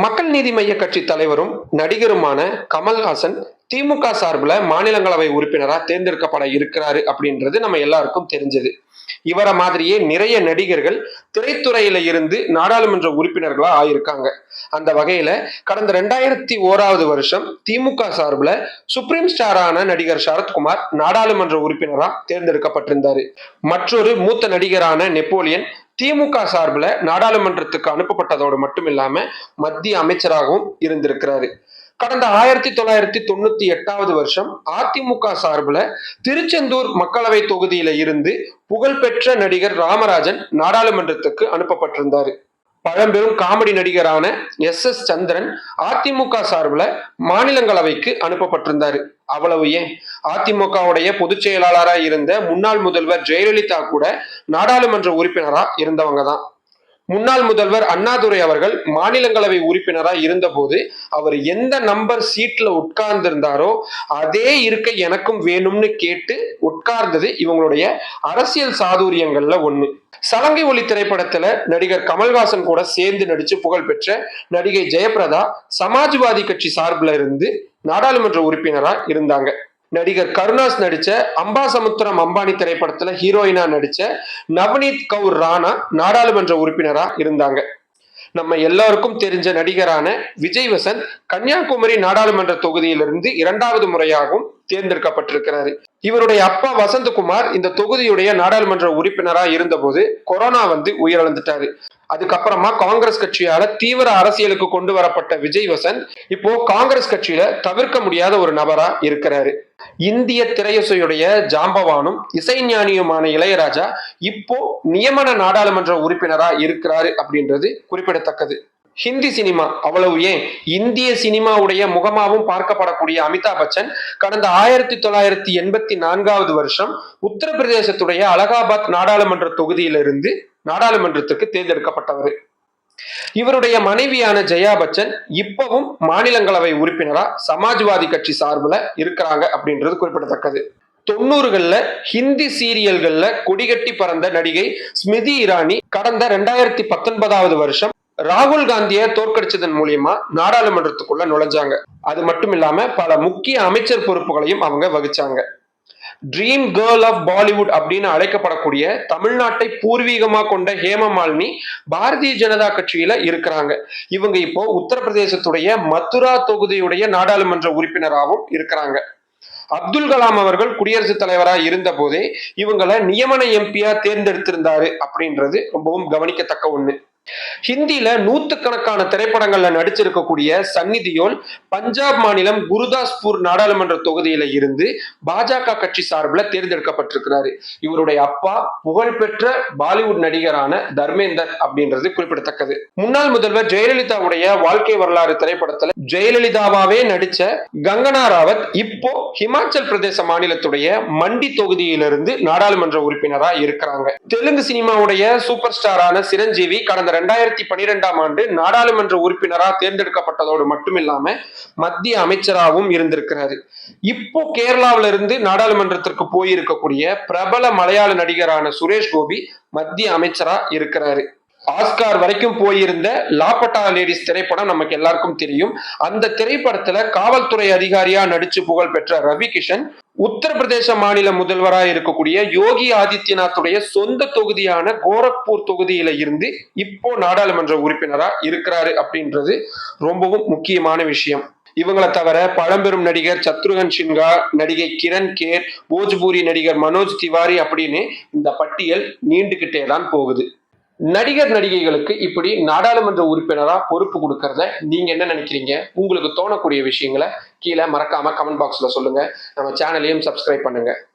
மக்கள் நீதி மைய கட்சி தலைவரும் நடிகருமான கமல்ஹாசன் திமுக சார்பில் மாநிலங்களவை உறுப்பினரா தேர்ந்தெடுக்கப்பட இருக்கிறாரு அப்படின்றது நம்ம எல்லாருக்கும் தெரிஞ்சது. இவரை மாதிரியே நிறைய நடிகர்கள் திரைத்துறையில இருந்து நாடாளுமன்ற உறுப்பினர்களா ஆயிருக்காங்க. அந்த வகையில கடந்த ரெண்டாயிரத்தி ஓராவது வருஷம் திமுக சார்பில் சுப்ரீம் ஸ்டாரான நடிகர் சரத்குமார் நாடாளுமன்ற உறுப்பினரா தேர்ந்தெடுக்கப்பட்டிருந்தாரு. மற்றொரு மூத்த நடிகரான நெப்போலியன் திமுக சார்பில் நாடாளுமன்றத்துக்கு அனுப்பப்பட்டதோடு மட்டும் இல்லாம மத்திய அமைச்சராகவும் இருந்திருக்கிறாரு. கடந்த ஆயிரத்தி தொள்ளாயிரத்தி தொண்ணூத்தி எட்டாவது வருஷம் அதிமுக சார்பில் திருச்செந்தூர் மக்களவை தொகுதியில இருந்து புகழ்பெற்ற நடிகர் ராமராஜன் நாடாளுமன்றத்துக்கு அனுப்பப்பட்டிருந்தாரு. பழம்பெரும் காமெடி நடிகரான எஸ் எஸ் சந்திரன் அதிமுக சார்பில் மாநிலங்களவைக்கு அனுப்பப்பட்டிருந்தாரு. அவ்வளவு ஏன்? அதிமுகவுடைய பொதுச் செயலாளராக இருந்த முன்னாள் முதல்வர் ஜெயலலிதா கூட நாடாளுமன்ற உறுப்பினரா இருந்தவங்க தான். முன்னாள் முதல்வர் அண்ணாதுரை அவர்கள் மாநிலங்களவை உறுப்பினராக இருந்தபோது அவர் எந்த நம்பர் சீட்ல உட்கார்ந்திருந்தாரோ அதே இருக்கை எனக்கும் வேணும்னு கேட்டு உட்கார்ந்தது இவங்களுடைய அரசியல் சாதுரியங்கள்ல ஒண்ணு. சலங்கை ஒளி திரைப்படத்துல நடிகர் கமல்ஹாசன் கூட சேர்ந்து நடிச்சு புகழ்பெற்ற நடிகை ஜெயபிரதா சமாஜ்வாதி கட்சி சார்பில் இருந்து நாடாளுமன்ற உறுப்பினரா இருந்தாங்க. நடிகர் கருணாஸ் நடிச்ச அம்பாசமுத்திரம் அம்பானி திரைப்படத்துல ஹீரோயினா நடிச்ச நவனீத் கவுர் ராணா நாடாளுமன்ற உறுப்பினரா இருந்தாங்க. நம்ம எல்லாருக்கும் தெரிஞ்ச நடிகரான விஜய் வசந்த் கன்னியாகுமரி நாடாளுமன்ற தொகுதியிலிருந்து இரண்டாவது முறையாகவும் தேர்ந்தெடுக்கப்பட்டிருக்கிறாரு. இவருடைய அப்பா வசந்தகுமார் இந்த தொகுதியுடைய நாடாளுமன்ற உறுப்பினரா இருந்தபோது கொரோனா வந்து உயிரிழந்துட்டாரு. அதுக்கப்புறமா காங்கிரஸ் கட்சியால தீவிர அரசியலுக்கு கொண்டு வரப்பட்ட விஜய் வசந்த் இப்போ காங்கிரஸ் கட்சியில தவிர்க்க முடியாத ஒரு நபரா இருக்கிறாரு. இந்திய திரையசையுடைய ஜாம்பவானும் இசைஞானியுமான இளையராஜா இப்போ நியமன நாடாளுமன்ற உறுப்பினரா இருக்கிறாரு அப்படின்றது குறிப்பிடத்தக்கது. ஹிந்தி சினிமா அவ்வளவு ஏன்? இந்திய சினிமாவுடைய முகமாவும் பார்க்கப்படக்கூடிய அமிதாப் பச்சன் கடந்த ஆயிரத்தி தொள்ளாயிரத்தி எண்பத்தி நான்காவது வருஷம் உத்தரப்பிரதேசத்துடைய அலகாபாத் நாடாளுமன்ற தொகுதியிலிருந்து நாடாளுமன்றத்திற்கு தேர்ந்தெடுக்கப்பட்டவர். இவருடைய மனைவியான ஜெயா பச்சன் இப்பவும் மாநிலங்களவை உறுப்பினரா சமாஜ்வாதி கட்சி சார்பில் இருக்கிறாங்க அப்படின்றது குறிப்பிடத்தக்கது. தொண்ணூறுகள்ல ஹிந்தி சீரியல்கள்ல கொடிகட்டி பறந்த நடிகை ஸ்மிதி இரானி கடந்த ரெண்டாயிரத்தி பத்தொன்பதாவது வருஷம் ராகுல் காந்தியை தோற்கடிச்சதன் மூலியமா நாடாளுமன்றத்துக்குள்ள நுழைஞ்சாங்க. அது மட்டும் இல்லாம பல முக்கிய அமைச்சர் பொறுப்புகளையும் அவங்க வகிச்சாங்க. ட்ரீம் கேர்ள் ஆஃப் பாலிவுட் அப்படின்னு அழைக்கப்படக்கூடிய தமிழ்நாட்டை பூர்வீகமா கொண்ட ஹேமமாலினி பாரதிய ஜனதா கட்சியில இருக்கிறாங்க. இவங்க இப்போ உத்தரப்பிரதேசத்துடைய மதுரா தொகுதியுடைய நாடாளுமன்ற உறுப்பினராகவும் இருக்கிறாங்க. அப்துல் கலாம் அவர்கள் குடியரசுத் தலைவராக இருந்த போதே இவங்களை நியமன எம்பியா தேர்ந்தெடுத்திருந்தாரு அப்படின்றது ரொம்பவும் கவனிக்கத்தக்க ஒண்ணு. ஹிந்தியில நூத்துக்கணக்கான திரைப்படங்கள்ல நடிச்சிருக்கக்கூடிய சன்னிதியோல் பஞ்சாப் மாநிலம் குருதாஸ்பூர் நாடாளுமன்ற தொகுதியில இருந்து பாஜக கட்சி சார்பில் தேர்ந்தெடுக்கப்பட்டிருக்கிறாரு. இவருடைய அப்பா புகழ்பெற்ற பாலிவுட் நடிகரான தர்மேந்தர் அப்படின்றது குறிப்பிடத்தக்கது. முன்னாள் முதல்வர் ஜெயலலிதாவுடைய வாழ்க்கை வரலாறு திரைப்படத்துல ஜெயலலிதாவாவே நடிச்ச கங்கனா ராவத் இப்போ ஹிமாச்சல் பிரதேச மாநிலத்துடைய மண்டி தொகுதியிலிருந்து நாடாளுமன்ற உறுப்பினரா இருக்கிறாங்க. தெலுங்கு சினிமாவுடைய சூப்பர் ஸ்டாரான சிரஞ்சீவி கடந்த ரெண்டாயிரத்தி பனிரெண்டாம் ஆண்டு நாடாளுமன்ற உறுப்பினரா தேர்ந்தெடுக்கப்பட்டதோடு மட்டுமில்லாம மத்திய அமைச்சராகவும் இருந்திருக்கிறாரு. இப்போ கேரளாவில இருந்து நாடாளுமன்றத்திற்கு போயிருக்கக்கூடிய பிரபல மலையாள நடிகரான சுரேஷ் கோபி மத்திய அமைச்சரா இருக்கிறாரு. ஆஸ்கார் வரைக்கும் போயிருந்த லாப்பட்டா லேடிஸ் திரைப்படம் நமக்கு எல்லாருக்கும் தெரியும். அந்த திரைப்படத்துல காவல்துறை அதிகாரியா நடிச்சு புகழ் பெற்ற ரவி கிஷன் உத்தரப்பிரதேச மாநில முதல்வராக இருக்கக்கூடிய யோகி ஆதித்யநாத்துடைய சொந்த தொகுதியான கோரக்பூர் தொகுதியில இருந்து இப்போ நாடாளுமன்ற உறுப்பினரா இருக்கிறாரு அப்படின்றது ரொம்பவும் முக்கியமான விஷயம். இவங்களை தவிர பழம்பெரும் நடிகர் சத்ருகன் சின்ஹா நடிகை கிரண் கேர் போஜ்பூரி நடிகர் மனோஜ் திவாரி அப்படின்னு இந்த பட்டியல் நீண்டுகிட்டே தான் போகுது. நடிகர் நடிகைகளுக்கு இப்படி நாடாளுமன்ற உறுப்பினரா பொறுப்பு கொடுக்கறத நீங்க என்ன நினைக்கிறீங்க? உங்களுக்கு தோணக்கூடிய விஷயங்களை கீழே மறக்காம கமெண்ட் பாக்ஸ்ல சொல்லுங்க. நம்ம சேனலையும் சப்ஸ்கிரைப் பண்ணுங்க.